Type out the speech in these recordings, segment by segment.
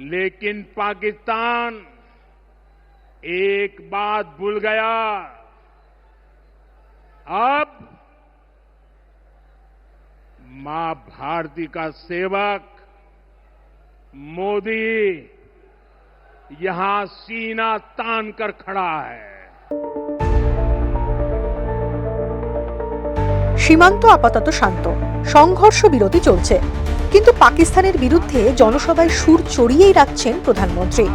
लेकिन पाकिस्तान एक बात भूल गया अब मां भारती का सेवक मोदी यहां सीना तान कर खड़ा है সীমান্ত আপাতত শান্ত সংঘর্ষ বিরতি চলছে কিন্তু পাকিস্তানের বিরুদ্ধে জনসভায় সুর চড়িয়েই রাখছেন প্রধানমন্ত্রী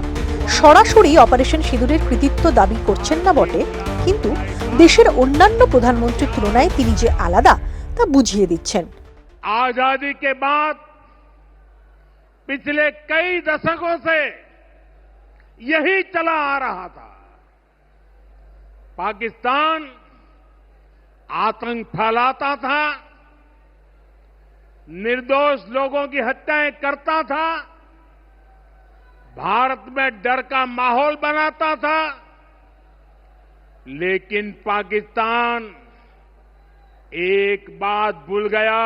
সরাসরি অপারেশন সিঁদুরের কৃতিত্ব দাবি করছেন না বটে কিন্তু দেশের অন্যান্য প্রধানমন্ত্রীর তুলনায় তিনি যে আলাদা তা বুঝিয়ে দিচ্ছেন आजादी के बाद पिछले कई दशकों से यही चला आ रहा था पाकिस्तान आतंक फैलाता था निर्दोष लोगों की हत्याएँ करता था, भारत में डर का माहौल बनाता था, लेकिन पाकिस्तान एक बात भूल गया।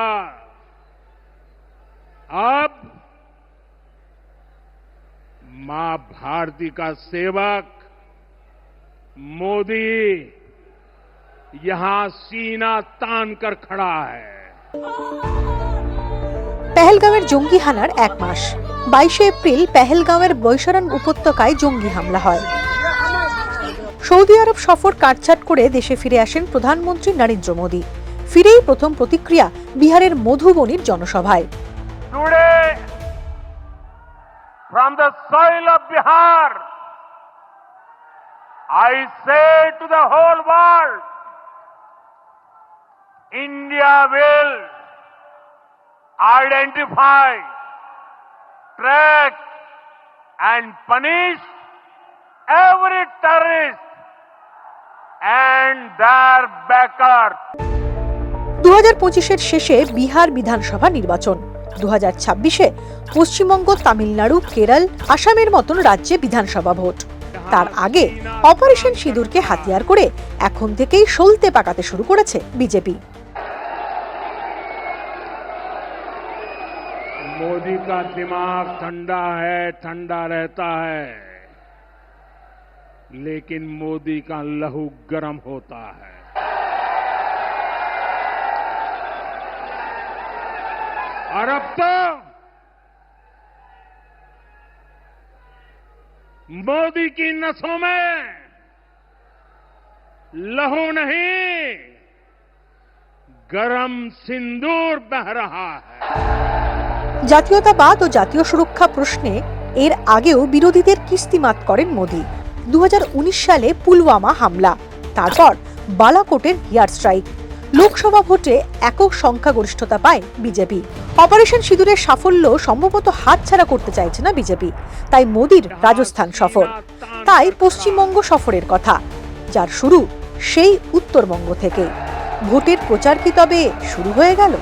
अब माँ भारती का सेवक मोदी यहाँ सीना तान कर खड़ा है। পেহেলগাঁওয়ের জঙ্গি হানার এক মাস। বাইশে এপ্রিল পেহেলগাঁওয়ের বৈশারান উপত্যকায় জঙ্গি হামলা হয়। সৌদি আরব সফর কাটছাট করে দেশে ফিরে আসেন প্রধানমন্ত্রী নরেন্দ্র মোদী। ফিরেই প্রথম প্রতিক্রিয়া বিহারের মধুবনীর জনসভায়। from the soil of Bihar, I say to the whole world, India will identify, track, and punish every terrorist and their backers. দু হাজার পঁচিশের শেষে বিহার বিধানসভা নির্বাচন। দু হাজার ছাব্বিশে পশ্চিমবঙ্গ তামিলনাড়ু কেরল আসামের মতন রাজ্যে বিধানসভা ভোট। তার আগে অপারেশন সিঁদুরকে হাতিয়ার করে এখন থেকেই সলতে পাকাতে শুরু করেছে বিজেপি। मोदी का दिमाग ठंडा है, ठंडा रहता है। लेकिन मोदी का लहू गर्म होता है। और अब तो मोदी की नसों में लहू नहीं, गरम सिंदूर बह रहा है। জাতীয়তাবাদ ও জাতীয় সুরক্ষা প্রশ্নে এর আগেও বিরোধীদের কিস্তিমাত করেন মোদী। দু সালে পুলওয়ামা হামলা, তারপর বালাকোটের এয়ার স্ট্রাইক। লোকসভা ভোটে একক সংখ্যাগরিষ্ঠতা পায় বিজেপি। অপারেশন সিঁদুরের সাফল্য সম্ভবত হাতছাড়া করতে চাইছে না বিজেপি, তাই মোদীর রাজস্থান সফর। তাই পশ্চিমবঙ্গ সফরের কথা, যার শুরু সেই উত্তরবঙ্গ থেকে। ভোটের প্রচার কি তবে শুরু হয়ে গেল?